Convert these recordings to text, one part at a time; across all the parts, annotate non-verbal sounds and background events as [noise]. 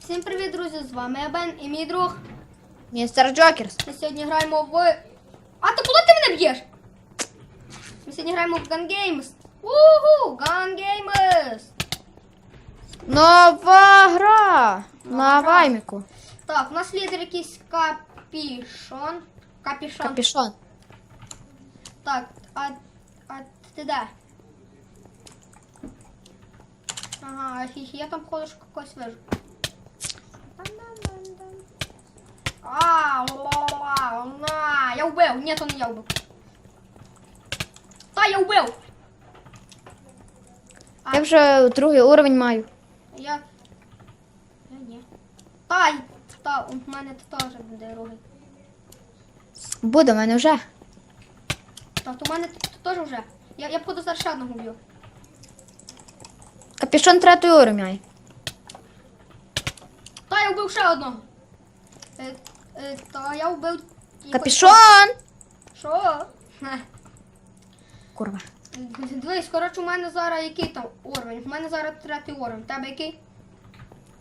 Всім привіт, друзі! З вами я Бен і мій друг. Містер Джокерс. Ми сьогодні граємо в. А ти куди ти мене б'єш? Ми сьогодні граємо в Gun Games. Уху! Gun Games! Нова гра на гра. вайміку. Так, у нас лідер якийсь капішон. Капішон. Капішон. Так, а, а ти де? Ага, хі я там ходиш когось вижу. А, ла-ла-ла, на, я вбив. Ні, то не я вбив. Та, я. А. Я вже другий уровень маю. Я... Я ні. Та, та, у мене теж буде другий. Буде в мене вже. Так, у мене теж вже. Я, я походу зараз ще одного вб'ю. Капішон третій уровень має. Та, я вбив ще одного. Е, та, я вбив... Капішон! Що? [laughs] Курва. Дивись, коротше, у мене зараз який там уровень? У мене зараз третій уровень. У тебе який?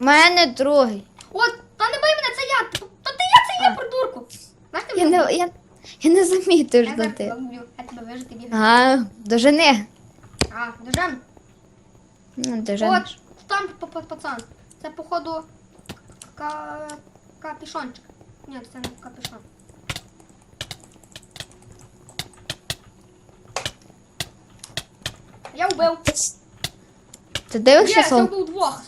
У мене другий. От, та не бий мене, це я! Та ти я, це я, придурку! Знаєш, ти Я мене не, я, я не замітив, Я що ти. тебе вб'ю. Я тебе вижити бігаю. А, дожени. А, дожен. Ну, дожени. От, там п- п- пацан. Це, походу, ка... капішончик. Ні, це не капішон. Я вбив. Ти дивишся Є, я сон? вбив двох.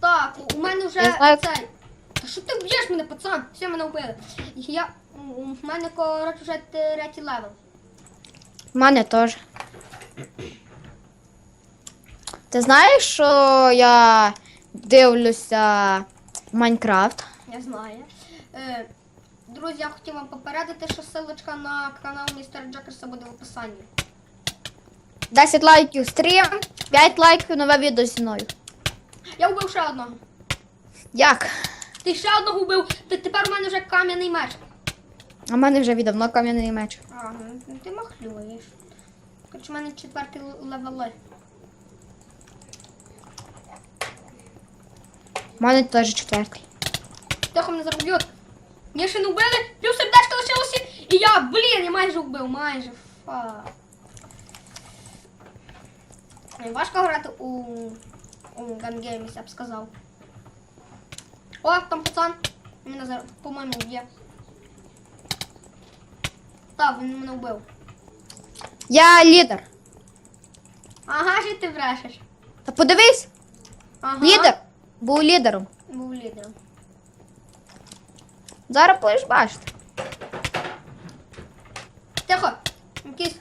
Так, у мене вже Я знаю- цей. Та що ти б'єш мене, пацан? Все мене вбили. Я... У мене, коротше, вже третій левел. У мене теж. Ти знаєш, що я дивлюся Майнкрафт? Я знаю. Е, друзі, я хотів вам попередити, що ссылочка на канал Містер Джокерса буде в описанні. 10 лайків стрім, 5 лайків нове відео зі мною. Я вбив ще одного. Як? Ти ще одного вбив. Ти тепер у мене вже кам'яний меч. А в мене вже віддавно кам'яний меч. Ага, ну ти махлюєш. Коротше, у мене четвертий л- левели. У мене теж четвертий. Тихо мене зараз вб'ють. Мені ще не вбили, пів сердечка лишилося, і я, блін, я майже вбив, майже. Фа. Не важко грати у, у Gun Games, я б сказав. О, там пацан. Він Мене зараз, по-моєму, вб'є. Так, він мене вбив. Я лідер. Ага, що ти брешеш. Та подивись, Ага. лідер. Був лідером. Був лідером. Зараз будеш бачити. Тихо. Якийсь.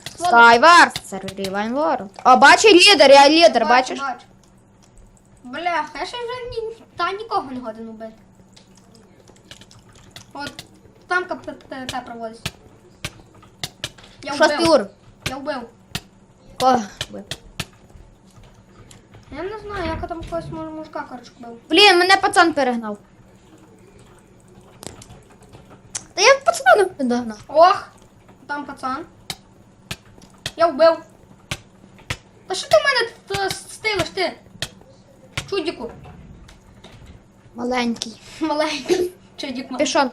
Це Rewind World. О, бачиш лідер, я лідер, бачиш? бачу. Бляха, я ще вже ні, та нікого не годен убити. От там КПП проводиться. Я Шостий вбив. уровень. Я вбив. О, вбив. Я не знаю, як я там когось муж- мужика, коротше, вбив. Блін, мене пацан перегнав. Та я пацана не догнав. Ох! Там пацан. Я вбив. Та що ти в мене т- стилиш ти? Чудіку. Маленький. [laughs] Маленький. Чудік мав. Пішов.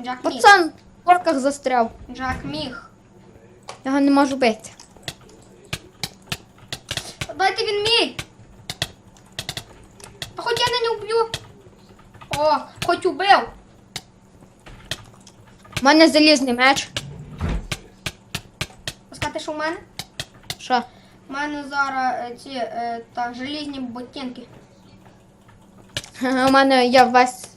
Джак міг. Пацан в горках застряв. Джак міг. Я його не можу бити. Дайте він мій. Та хоч я не вб'ю. О, хоч убив. У мене залізний меч. Сказати, що в мене? Що? У мене зараз е, ці е, та, желізні ботинки. У мене я весь.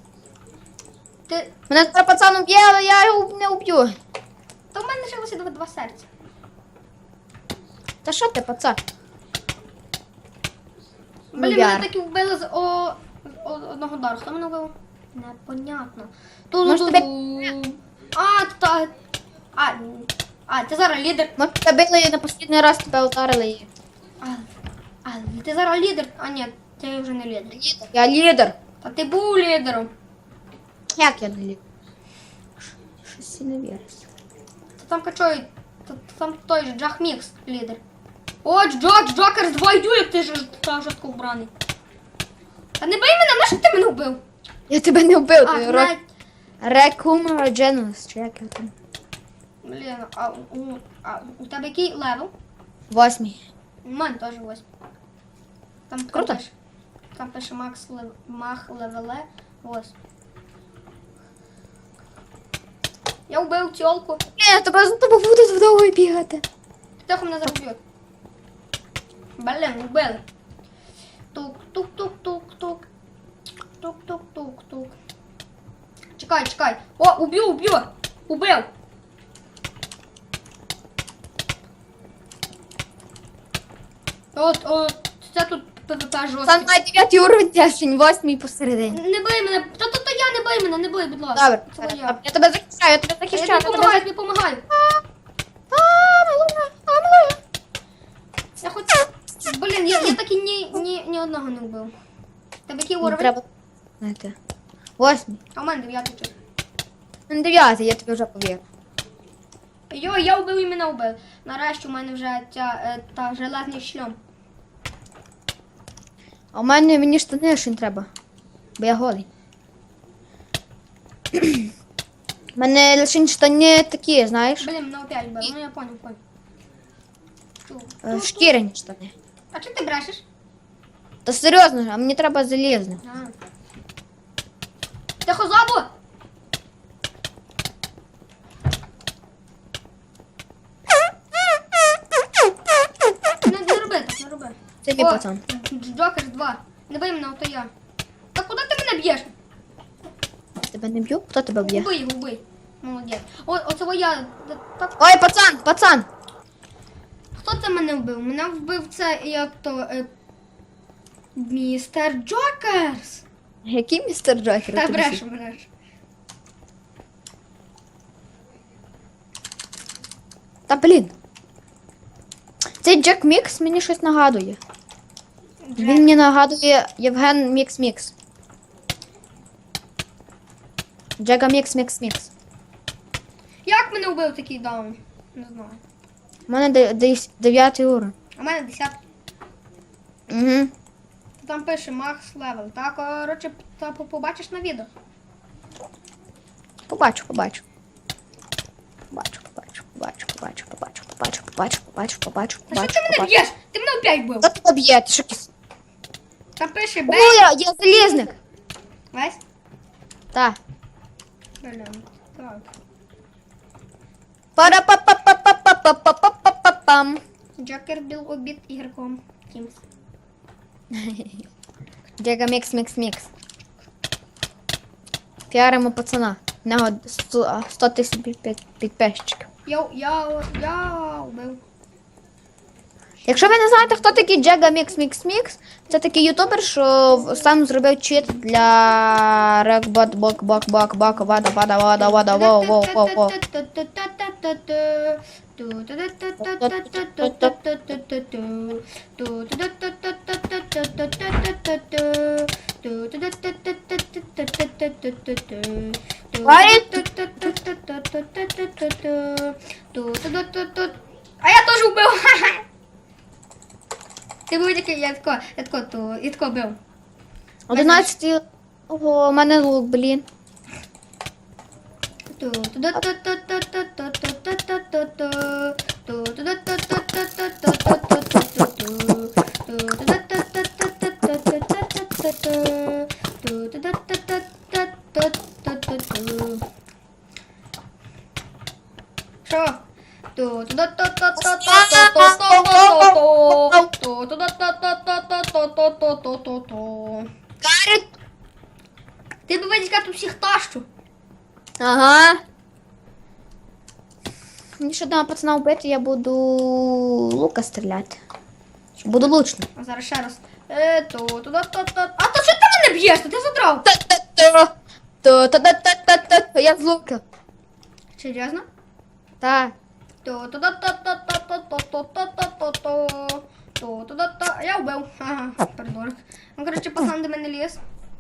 Ти. Мене зараз пацан уб'є, але я його не уб'ю. Та в мене лишилося два, два серця. Та що ти, пацан? Ну, Блін, яр. мене таки вбили з о, о, одного удару. Хто мене вбив? Непонятно. Може, Ту-ду-ду-ду. А, та. А, а, ти зараз лідер. Ми тебе били на останній раз тебе ударили. і- А, а, ти зараз лідер. А, ні, ти вже не лідер. Я лідер. Та ти був лідером. Як я не лідер? Щось не вірить. Та там качають. Та, там той же Джах Мікс лідер. О, Джок, Джокер двоюю, як ти ж та жорстко вбраний. Та не бий мене, на що ти вбив. Я тебе не вбив, ти ти навіть... Рекум Дженус, чи як його там? Блін, а у, а у тебе який левел? Восьмий. У мене теж ось. Там Круто. пише, там пише Макс лев, Мах левеле. Ось. Я вбив тілку. Ні, тебе з тобою буде вдовго бігати. Хто мене заб'є? Блін, вбили. Тук-тук-тук-тук-тук. Чекай, чекай. О, уб'ю, уб'ю. Убив. От, от, це тут ПВП Там жорсткий. на 9 уровень, тяжень, восьмий посередині. Не бий мене. Та то, то я не бий мене, не бий, будь ласка. Добре, Це добре, я. я тебе захищаю, я тебе захищаю. я тебе допомагаю. А, малуна, а, малуна. Я хоч... Блін, я, я так і ні, ні, ні одного не вбив. Тебе який уровень? Треба знаєте. Восьмий. А у мене дев'ятий чуть. Ну, дев'ятий, я тобі вже повірив. Йо, я вбив і мене вбив. Нарешті у мене вже ця е, та железний шльом. А у мене мені штани ще не треба. Бо я голий. [clears throat] У мене лише штани такі, знаєш, Блін, мене опять вбив. Ну я понял, понял. Ту, е, ту, шкіряні штани. А чи ти брешеш? Та серйозно, а мені треба залізне. А. Ти хозабу? Не, не роби не роби. Це мій пацан. Джокер 2. Не бий мене, ото я. Та куди ти мене б'єш? Тебе не б'ю? Хто тебе б'є? Убий, убий. Молодець. О, оце я. Так, Ой, пацан, пацан! хто це мене вбив? Мене вбив це як то. Е, містер Джокерс. Який містер Джокер? Та бреш, бреш. Та блін. Цей Джек Мікс мені щось нагадує. Він мені нагадує Євген Мікс Мікс. Джега Мікс Мікс Мікс. Як мене вбив такий даун? Не знаю. У мене десь 9 уровень. А в мене 10. Угу. Там пише Макс Левел. Так, коротше, побачиш на відео. Побачу, побачу. Побачу, побачу, побачу, побачу, побачу, побачу, побачу, побачу, побачу, А що побачу, ти мене побачу. б'єш? Ти мене опять вбив. Хто тебе б'є? Ти що? Там пише Б. я, я залізник. Весь? Так. Блін, так. Пара-па-па-па-па-па-па-па-па-пам. Джокер був обід ігроком. Кімс. [laughs] Джега мікс, мікс, мікс. Піаримо пацана. Нього 100 тисяч підписчиків. Йоу, йоу, йоу, бив. Якщо ви не знаєте, хто такий Джега Мікс Мікс Мікс, це такий ютубер, що сам зробив чит для рекбот бок бок бок бок вада вада вада вада воу воу воу воу. А я теж вбив. [laughs] Ти був такий, я тако, я тако, то, і тако бив. 11 Ого, у мене лук, блін. Що? Ти б як тут тащу. Ага. Мені ще одного пацана вбити, я буду лука стріляти. Буду лучно. А зараз ще раз. Е, то, то, то, то, то. А то що ти мене б'єш? Та Ти задрав. Та-та-та-та-та-та. Я з лука. Серйозно? Та. То, то, то, то, то, то, то, то, то, то, то, то. То, то, то, то. Я вбив. Ага, придурок. Ну, коротше, пацан до мене ліз.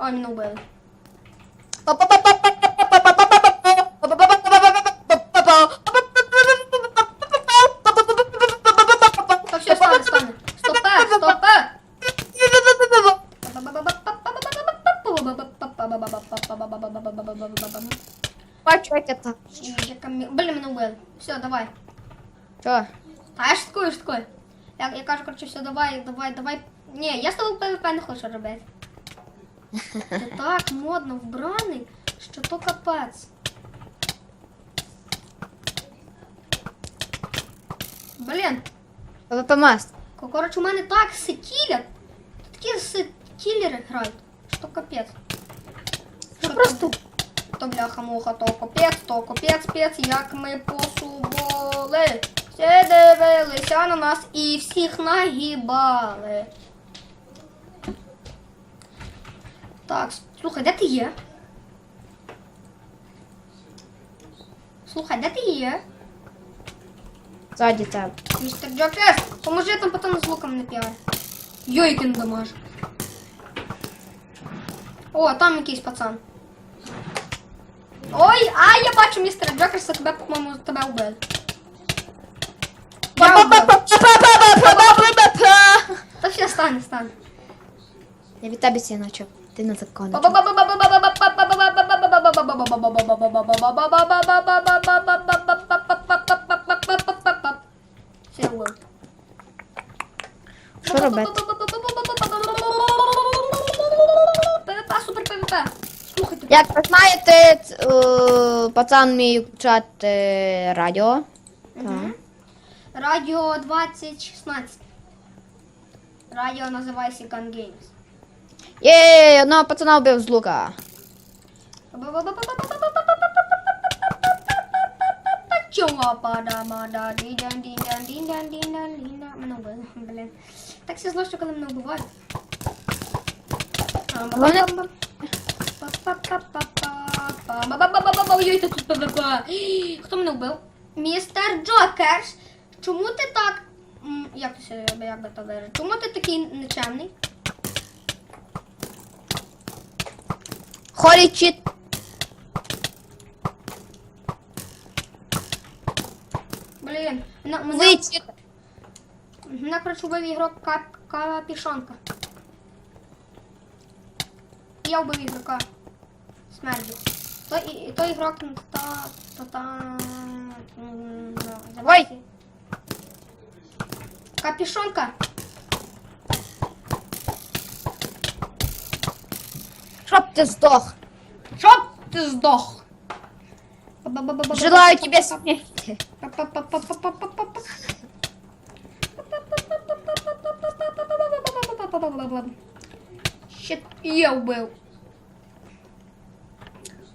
А, меня убили. Все, стане, стане. Стопе, стопе. Почек это. Блин, меня убили. Все, давай. Что? А я ж такой, ж такой. Я, я кажу, коротше, все, давай, давай, давай. Ні, я з тобою ПВП не хочу робити. Ти [laughs] так модно вбраний, що то капець. Блін, ПВП-маст. ко- коротше, у мене так сикілять. Такі сикілери грають, що капець. Що просто. То бляха-муха, то капець, то капець, пець, як ми посуболи. Всі дивилися на нас і всіх нагибали. Так, слухай, де ти є? Слухай, де ти є? Ззаді тебе. Містер Джокер, поможи там пацану з луком не піар. Йой, який дамаж. О, там якийсь пацан. Ой, а я бачу, містер Джокер, що тебе, по-моєму, тебе вбили. Я вбив. Все, стане, стане. Я від тебе сі начав. Ти на законі. Все. Що робити? ПВП, супер ПВП. Слухайте. Як ви знаєте, ц- е, пацан мій включати радіо. Мгм. Радіо 2016. Радіо називається Gun Games. Єй, одного пацана вбив з лука. Так все зло, що коли мене вбивають. Головне... Хто мене вбив? Містер Джокерс, чому ти так Як ти себе, як би то виразити? Чому ти такий нечемний? Холі чіт. Блін, мене, мене, Ви чіт. мене коротше вбив ігрок Кап, Капішонка. Я вбив ігрока. Смерді. То, і, і той ігрок та, та, та, м, капюшонка. Чтоб ты сдох. Чтоб ты сдох. Желаю тебе смерти. Щит, я убил.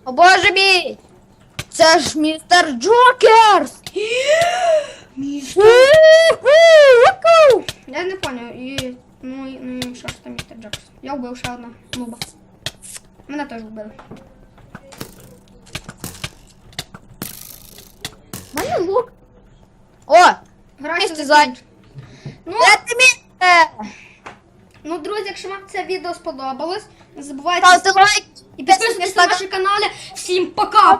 О боже мій! Це ж мистер Джокерс! Містер... [gasps] вбив ще одна нуба. Мене теж вбили. У мене лук. О! Грайся Місце за зайнято. Ну, Де ти місце? ну, друзі, якщо вам це відео сподобалось, не забувайте Ставте лайк. і підписуйтесь на наші канали. Всім пока,